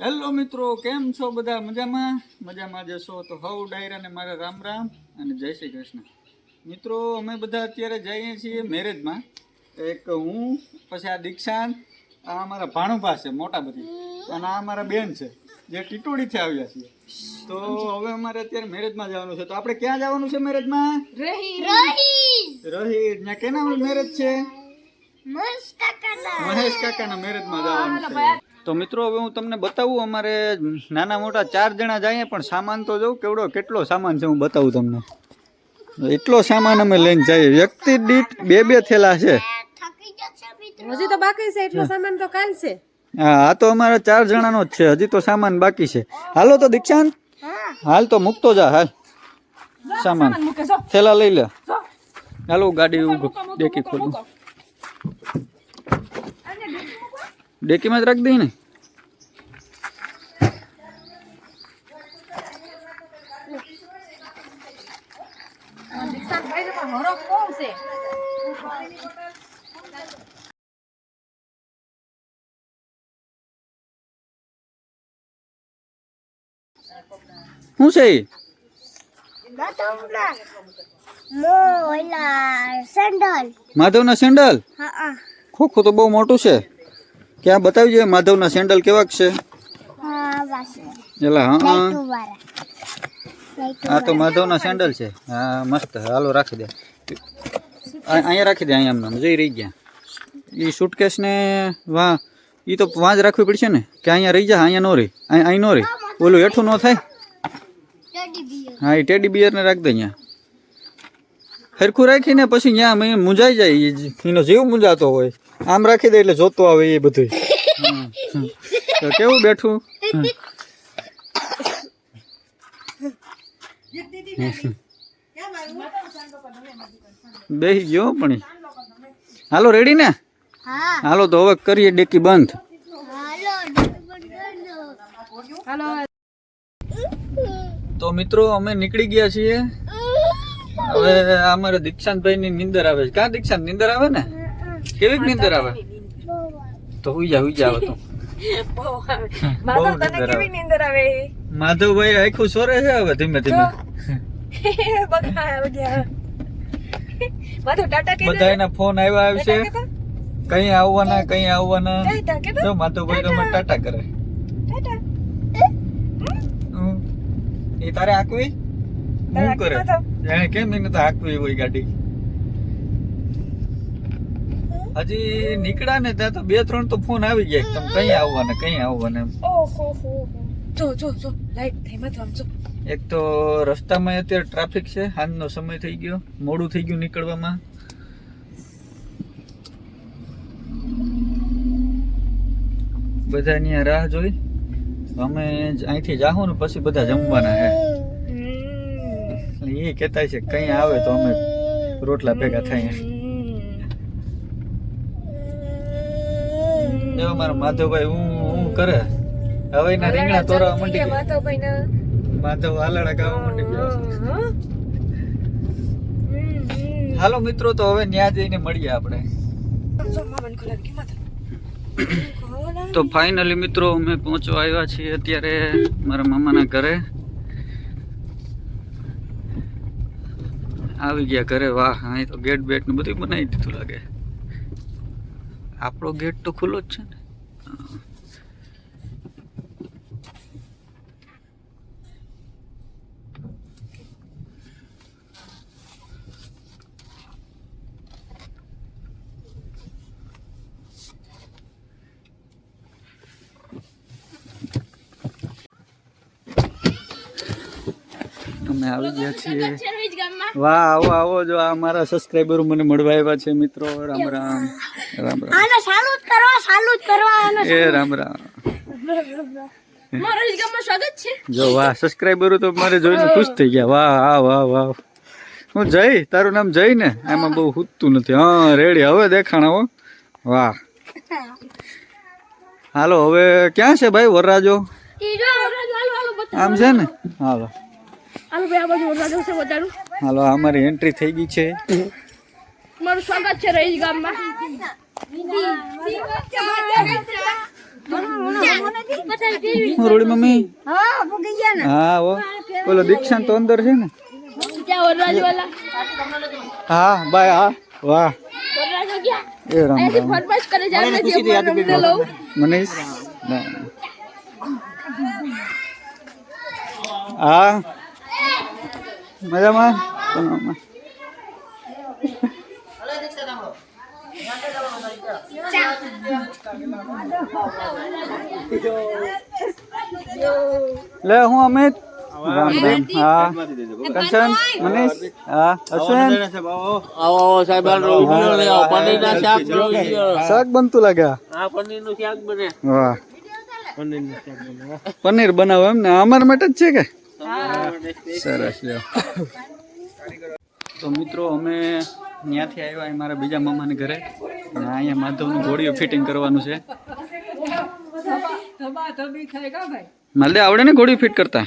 Hello મિત્રો કેમ છો બધા? મજામાં? મજામાં જશો તો હવ ડાયરાને મારા રામ રામ અને જય શ્રી કૃષ્ણ. મિત્રો અમે બધા અત્યારે જઈએ છીએ મેરેજમાં. એક હું પછી આ દીક્ષાંત આ અમારા ભાણુભા છે મોટા બધી. અને આ અમારા બેન છે જે ટીટોડીથી આવ્યા છીએ. તો હવે અમારે અત્યારે મેરેજમાં જવાનું છે. તો આપણે ક્યાં જવાનું છે મેરેજમાં? રહી રહી ત્યાં કેના મેરેજ છે? મહેશ કાકાના. મહેશ કાકાના મેરેજમાં જવાનું છે. તો મિત્રો હવે હું તમને બતાવું અમારે નાના મોટા ચાર જણા જઈએ પણ સામાન તો જોઉં કેવડો કેટલો સામાન છે હું બતાવું તમને. એટલો સામાન અમે લઈને જઈએ. વ્યક્તિ દીઠ બે બે થેલા છે. હજી તો બાકી છે એટલો સામાન તો કાલ છે. હા આ તો અમારા ચાર જણાનો જ છે હજી તો સામાન બાકી છે. હાલો તો દીક્ષાંત. હાલ તો મૂકતો જા હાલ. સામાન. થેલા લઈ લે. હાલો ગાડી ઊભો. ડેકી ખોલું. ડેકીમાં જ રાખી દઈ ને દીક્ષાંતભાઈ તો હરખ બહુ છે શું છે? માધવના સેન્ડલ? ખોખું તો બહુ મોટું છે. ક્યાં બતાવી જોઈએ માધવના સેન્ડલ કેવાક છે? એલા, હા હા. તો માધવના સેન્ડલ છે. હા, મસ્ત. હાલો, રાખી દે. અહીંયા રાખી દે, અહીંયા એમને. જઈ રહી ગયા. એ સુટકેસ ને વાહ એ તો વાં જ રાખવી પડશે ને. કે અહીંયા રહી જા, અહીંયા નો રહી. અહીં નો રહી. ઓલું હેઠું ન થાય? હા એ ટેડી બિયર ને રાખ દે અહીંયા. હરખું રાખીને પછી ત્યાં મેં મૂંઝાઈ જાય એનો જીવ મૂંઝાતો હોય. આમ રાખી દે એટલે જોતો આવે એ બધું. તો કેવું બેઠું? હમ. બેસી ગયો પણ. હાલો રેડી ને? હાલો તો હવે કરીએ ડેકી બંધ. હાલો તો મિત્રો અમે નીકળી ગયા છીએ. હવે અમારે દીક્ષાંતભાઈ ની નીંદર આવે છે. ક્યાં દીક્ષાંત નીંદર આવે ને? કેવી નીંદર આવે? તો હુઈ જા હુઈ જાવ તો. માધવભાઈ આખું સોરે છે હવે ધીમે ધીમે. બધા એના ફોન આવ્યા આવશે. કઈ આવવાના કઈ આવવાના. જો માધવભાઈ તો ટાટા કરે. ટાટા. એ તારે આકવી હું કરે? એને કેમ એને તો આકવી હોય ગાડી? હજી નીકળ્યા ને ત્યાં તો બે ત્રણ તો ફોન આવી ગયા. તમે કઈ આવવાના કઈ આવવાના એમ. જો જો જો. લાઈટ થઈ માધવ આમ જો. એક તો રસ્તામાં અત્યારે ટ્રાફિક છે. સાંજનો સમય થઈ ગયો. મોડું થઈ ગયું નીકળવામાં. બધા ત્યાં રાહ જોઈ. અમે જ અહીંથી જાહું ને પછી બધા જમવાના હે. એ કહેતા છે કઈ આવે તો અમે રોટલા ભેગા થાય એવો મારો માધવભાઈ હું હું કરે? હવે એના રીંગણા તોરવા માંડી ગયા માધવ આલાડા ગાવા માંડી ગયો. હાલો મિત્રો તો હવે ન્યા જઈને મળીએ આપણે. તો ફાઇનલી મિત્રો અમે પહોંચવા આવ્યા છીએ અત્યારે મારા મામાના ઘરે. આવી ગયા ઘરે, વાહ, અહીં તો ગેટ બેટ ને બધું બનાવી દીધું લાગે. આપણો ગેટ તો ખુલ્લો જ છે ને? અમે આવી ગયા છીએ. વાહ આવો આવો જો આ મારા સબસ્ક્રાઇબરો મને મળવા આવ્યા છે મિત્રો. રામ રામ રામ રામ. આને ચાલુ કરવા ચાલુ કરવા આને એ રામ રામ. મારા ગામમાં સ્વાગત છે. જો વાહ સબસ્ક્રાઇબરો તો મારે જોઈને ખુશ થઈ ગયા. વાહ વાહ વાહ વાહ. હું જય તારું નામ જય ને? એમાં બહુ હુતું નથી. હા રેડી. હવે દેખાણા હો. વાહ. હાલો હવે ક્યાં છે ભાઈ વરરાજો? આમ છે ને? હાલો હાલો ભાઈ આ બાજુ વરસાદ છે વધારું. હાલો અમારી એન્ટ્રી થઈ ગઈ છે. મારું સ્વાગત છે રહીશ ગામમાં. રોડી મમ્મી. હા ભૂગી ગયા ઓ ઓલો દીક્ષાંત તો અંદર છે ને. હા બાય હા. વાહ. એ રામ રામ. મનીષ હા. મજામાં? મજામાં. લે હું અમિત. રામ રામ. હા. કંચન મનીષ? હા આવો સાહેબ પનીરના શાક શાક બનતું લાગે? હા પનીરનું શાક બને. વાહ. પનીરનું શાક બને. પનીર બનાવો એમ ને? અમારા માટે જ છે કે? સરસ તો મિત્રો અમે ત્યાંથી આવ્યા મારા બીજા મામાને ઘરે. અને અહીંયા માધવનું ઘોડિયું ફિટિંગ કરવાનું છે. માલદે આવડે ને ઘોડિયું ફિટ કરતા?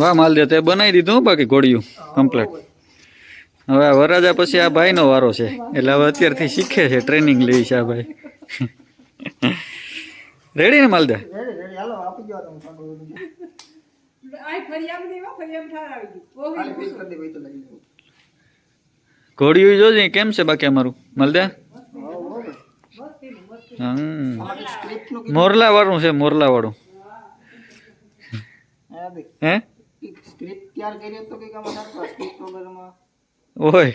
વાહ માલદે તે બનાવી દીધું બાકી ઘોડિયું કમ્પ્લીટ હવે આ વરાજા પછી આ ભાઈનો વારો છે. એટલે હવે અત્યારથી શીખે છે ટ્રેનિંગ લે છે આ ભાઈ. રેડી ને માલદા? ઘોડિયું જોજે કેમ છે બાકી અમારું? માલદા? મોરલા વાળું છે મોરલા વાળું હે? ઓય.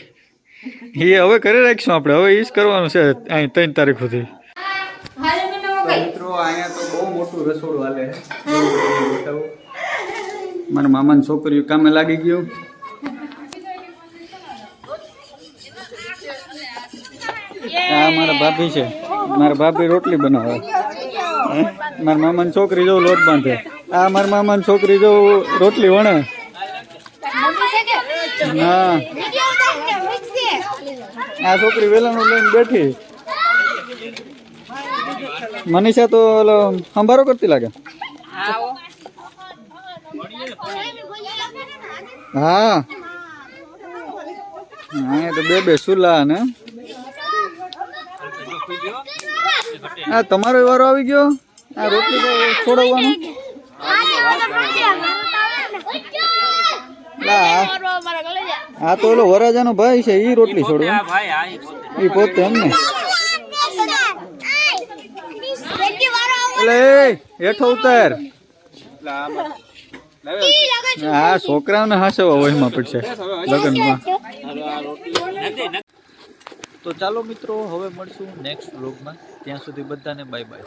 એ હવે કરી રાખીશું આપણે. હવે એ કરવાનું છે અહીં ત્રણ તારીખ સુધી. મિત્રો, અહીંયા તો બહુ મોટું મારા મામાની છોકરીઓ કામે લાગી ગયું. આ મારા ભાભી છે. મારા ભાભી રોટલી બનાવે? મારા મામાની છોકરી જો લોટ બાંધે. આ મારા મામાની છોકરી જો રોટલી વણે. હા. આ છોકરી વેલાનું લઈને બેઠી. મનીષા તો ઓલો સંભારો કરતી લાગે. હા. હા તો બે બે સુલા ને આ તમારો વારો આવી ગયો? આ રોટલી લા, આ તો ઓલો વરાજાનો ભાઈ છે ઈ રોટલી છોડો એ ઈ પોતે. ઈ એમ ને એટલે હેઠો ઉતાર. આ છોકરાઓને હાસવા વહીમાં પડશે લગ્નમાં. તો ચાલો મિત્રો હવે મળશું નેક્સ્ટ વ્લોગમાં ત્યાં સુધી બધાને બાય બાય